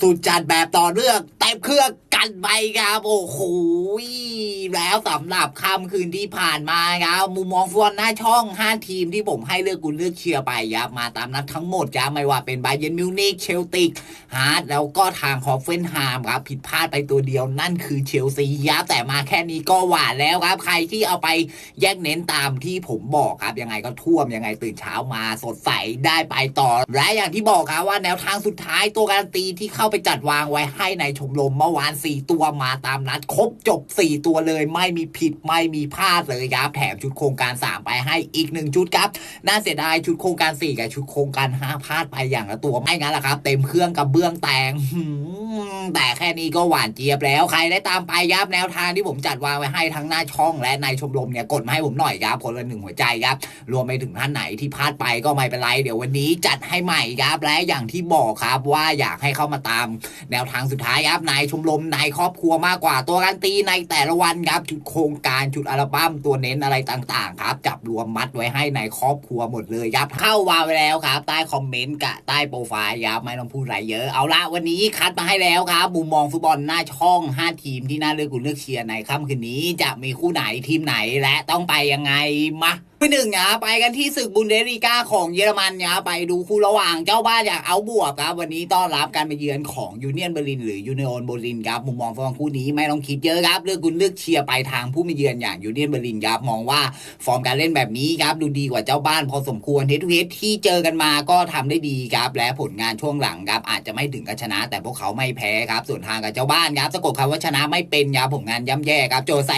สูตรจานแบบต่อเนื่องเต็มเครื่อง กันไปครับโอ้โหแล้วสำหรับค่ำคืนที่ผ่านมาครับมุมมองฟุตบอลหน้าช่อง 5 ทีมที่ผมให้เลือกกุลเลือกเชียร์ไปครับมาตามนั้นทั้งหมดครับไม่ว่าเป็นไบเยนมิวนิกเชลติกฮาร์ดแล้วก็ทางฮอฟเฟนไฮามครับผิดพลาดไปตัวเดียวนั่นคือเชลซีครับแต่มาแค่นี้ก็หวานแล้วครับ ใครที่เอาไปแยกเน้นตามที่ผมบอกครับยังไงก็ท่วมยังไงตื่นเช้ามาสดใสได้ไปต่อ และอย่างที่บอกครับว่าแนวทางสุดท้ายตัวการันตีที่เข้าไปจัดวางไว้ให้ในชมรมเมื่อวาน4ตัวมาตามนัด ครบจบ4ตัวเลยไม่มีผิดไม่มีพลาดเลยครับ แถมชุดโครงการ3ไปให้อีกหนึ่งชุดครับ น่าเสียดายชุดโครงการ4กับชุดโครงการ5พลาดไปอย่างละตัวไม่งั้นละครับ เต็มเครื่องกับเบื้องแตง แต่แค่นี้ก็หวานเจี๊ยบแล้วใครได้ตามไปครับแนวทางที่ผมจัดวางไว้ให้ทั้งหน้าช่องและในชมรมเนี่ยกดมาให้ผมหน่อยครับคนละหนึ่งหัวใจครับรวมไปถึงท่านไหนที่พลาดไปก็ไม่เป็นไรเดี๋ยววันนี้จัดให้ใหม่ครับและอย่างที่บอกครับว่าอยากให้เข้ามาตาม แนวทางสุดท้ายครับในชมรมในครอบครัวมากกว่าตัวการตีในแต่ละวันครับชุดโครงการชุดอัลบั้มตัวเน้นอะไรต่างๆ ครับ จับรวมมัดไว้ให้ในครอบครัวหมดเลยครับเข้าวางไว้แล้วครับ ใต้คอมเมนต์กับใต้โปรไฟล์ครับไม่ต้องพูดอะไรเยอะเอาละวันนี้คัดมาให้แล้วแล้วครับมุมมองฟุตบอลหน้าช่อง 5 ทีมที่น่าเลือกกูเลือกเชียร์ในค่ำคืนนี้ จะมีคู่ไหนทีมไหนและต้องไปยังไงมา ที่หนึ่งนะไปกันที่ศึกบุนเดสลีกาของเยอรมันนะไปดูคู่ระหว่างเจ้าบ้านอย่างเอาบวกครับ วันนี้ต้อนรับการไปเยือนของยูเนียนเบอร์ลินหรือยูเนียนเบอร์ลินครับมุมมองฟังคู่นี้ไม่ต้องคิดเยอะครับเลือกคุณเลือกเชียร์ไปทางผู้มาเยือนอย่างยูเนียนเบอร์ลินครับมองว่าฟอร์มการเล่นแบบนี้ครับดูดีกว่าเจ้าบ้านพอสมควรเทสทุเทสที่เจอกันมาก็ทำได้ดีครับและผลงานช่วงหลังครับอาจจะไม่ถึงกับชนะ แต่พวกเขาไม่แพ้ครับส่วนทางกับเจ้าบ้านครับสะกดคำว่าชนะไม่เป็นครับผลงานย่ำแย่ครับโจแซ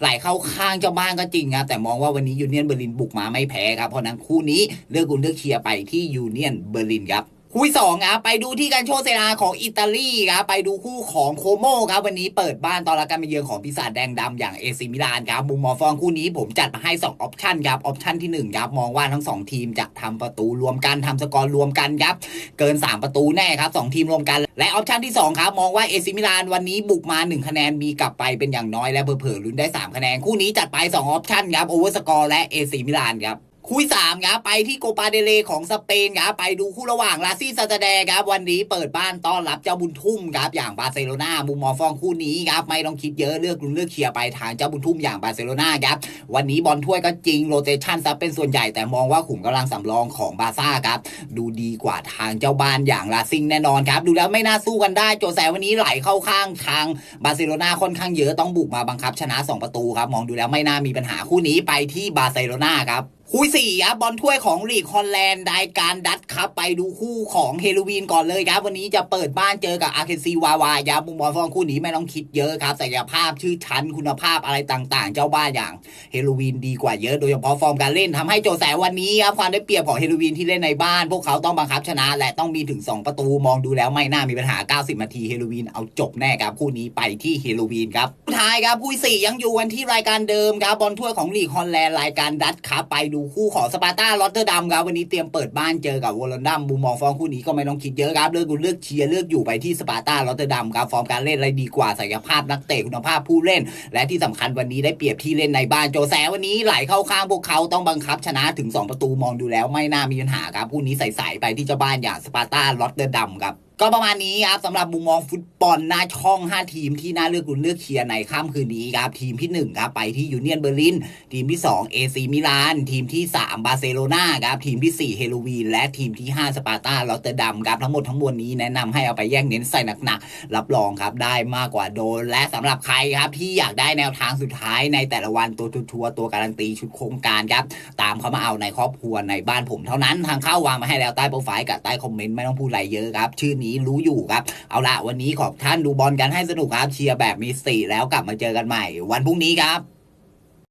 ไหลเข้าข้างเจ้าบ้านก็จริงครับแต่มองว่าวันนี้ยูเนียนเบอร์ลินบุกมาไม่แพ้ครับเพราะนั้นคู่นี้เลือกคุณเลือกเชียร์ไปที่ยูเนียนเบอร์ลินครับ คู่ที่สองครับไปดูที่การโชว์เซราของอิตาลีครับไปดูคู่ของโคโมครับวันนี้เปิดบ้านตอนรับการมาเยือนของปีศาจแดงดำอย่างเอซิมิลานครับมุมมองฟองคู่นี้ผมจัดมาให้ 2 ออปชันครับออปชันที่ 1 ครับมองว่าทั้ง 2 ทีมจะทำประตูรวมกันทำสกอร์รวมกันครับเกิน 3 ประตูแน่ครับสองทีมรวมกัน และออปชันที่ 2 ครับมองว่าเอซิมิลานวันนี้บุกมา 1 คะแนนมีกลับไปเป็นอย่างน้อยและเผลอๆลุ้นได้ 3 คะแนนคู่นี้จัดไป 2 ออปชันครับโอเวอร์สกอร์และเอซิมิลานครับ คู่สามครับไปที่โกปาเดเลของสเปนครับไปดูคู่ระหว่างลาซี่ซาตาแดครับวันนี้เปิดบ้านต้อนรับเจ้าบุญทุ่มครับอย่างบาร์เซโลนามุมมองฟองคู่นี้ครับไม่ต้องคิดเยอะเลือกลุ้นเลือกเชียร์ไปทางเจ้าบุญทุ่มอย่างบาร์เซโลนาครับวันนี้บอลถ้วยก็จริงโรเตชันซับเป็นส่วนใหญ่แต่มองว่าขุมกำลังสำรองของบาซ่าครับดูดีกว่าทางเจ้าบ้านอย่างลาซิงแน่นอนครับดูแล้วไม่น่าสู้กันได้โจแซวันนี้ไหลเข้าข้างทางบาร์เซโลนาค่อนข้างเยอะต้องบุกมาบังคับชนะสองประตูครับมองดูแล้วไม่น่ามีปัญหาคู่นี้ไปที่บาร์เซโลนาครับ คู่สี่ครับบอลถ้วยของลีกฮอลแลนด์ได้การดัดครับไปดูคู่ของเฮโลวีนก่อนเลยครับ วันนี้จะเปิดบ้านเจอกับอาร์เคซีวาวายามุมบอลฟองคู่นี้ไม่ต้องคิดเยอะครับศักยภาพชื่อชั้นคุณภาพอะไรต่างๆ เจ้าบ้านอย่างเฮโลวีนดีกว่าเยอะโดยเฉพาะฟอร์มการเล่นทำให้โจแสวันนี้ครับความได้เปรียบของเฮโลวีนที่เล่นในบ้าน พวกเขาต้องบังคับชนะและต้องมีถึง 2 ประตูมองดูแล้วไม่น่ามีปัญหา 90 นาทีเฮโลวีนเอาจบแน่ครับคู่นี้ไปที่เฮโลวีนครับท้ายครับคู่สี่ยังอยู่กันที่รายการเดิมครับบอลถ้วยของลีกฮอลแลนด์รายการดัดครับไปดููคู่ของสปาร์ตาลอตเตอร์ดัมครับวันนี้เตรียมเปิดบ้านเจอกับวอลลันดัมบูมมองฟองคู่นี้ก็ไม่ต้องคิดเยอะครับเลือกกูเลือกเชียร์เลือกอยู่ไปที่สปาร์ตาลอตเตอร์ดัมครับฟอร์มการเล่นอะไรดีกว่าศักยภาพนักเตะคุณภาพผู้เล่น และที่สำคัญวันนี้ได้เปรียบที่เล่นในบ้านโจแซวันนี้ไหลเข้าข้างพวกเขาต้องบังคับชนะถึง 2 ประตูมองดูแล้วไม่น่ามีปัญหาครับคู่นี้ใส่ๆไปที่เจ้าบ้านอย่างสปาร์ตาลอตเตอร์ดัมครับ ก็ประมาณนี้ครับสำหรับมุมมองฟุตบอลหน้าช่อง 5 ทีมที่น่าเลือกลุ้นเลือกเชียร์ในค่ำคืนนี้ครับ ทีมที่ 1 ครับ ไปที่ยูเนียนเบอร์ลิน ทีมที่ 2 เอซีมิลาน ทีมที่ 3 บาร์เซโลนาครับ ทีมที่ 4 เฮโลวีน และทีมที่ 5 สปาร์ตาลอตเตอร์ดัมครับ ทั้งหมดทั้งมวลนี้แนะนำให้เอาไปแย่งเน้นใส่หนักๆ รับรองครับได้มากกว่าโดน และสำหรับใครครับที่อยากได้แนวทางสุดท้ายในแต่ละวันตัวทัวร์ตัวการันตีชุดโครงการครับตามเขามาเอาในครอบครัวในบ้านผมเท่านั้นทางเข้าวางมาให้แล้วใต้โปรไฟล์กับใต้คอมเมนต์ไม่ต้องพูดอะไรเยอะครับชื่อนี้รู้อยู่ครับ เอาละวันนี้ขอบท่านดูบอลกันให้สนุกครับเชียร์แบบมีสติแล้วกลับมาเจอกันใหม่ วันพรุ่งนี้ครับ